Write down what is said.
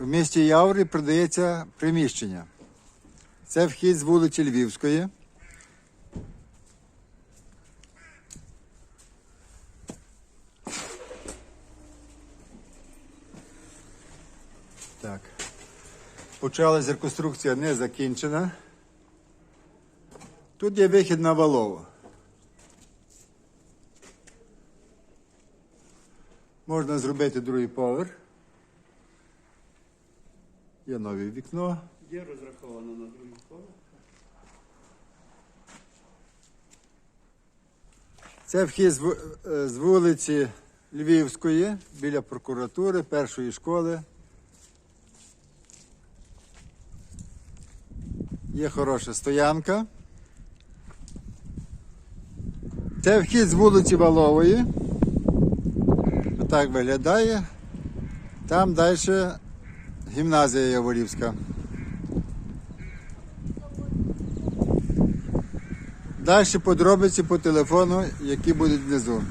в місті Яврі продається приміщення. Це вхід з вулиці Львівської. Так. Почалась реконструкція не закінчена. Тут є вихід на Валову. Можна зробити другий поверх. Є нове вікно. Є розраховано на другий поверх. Це вхід з е, з вулиці Львівської біля прокуратури першої школи. Є хороша стоянка. Це вхід з вулиці Валової. Так виглядає. Там далі гімназія Яворівська. Далі подробиці по телефону, які будуть внизу.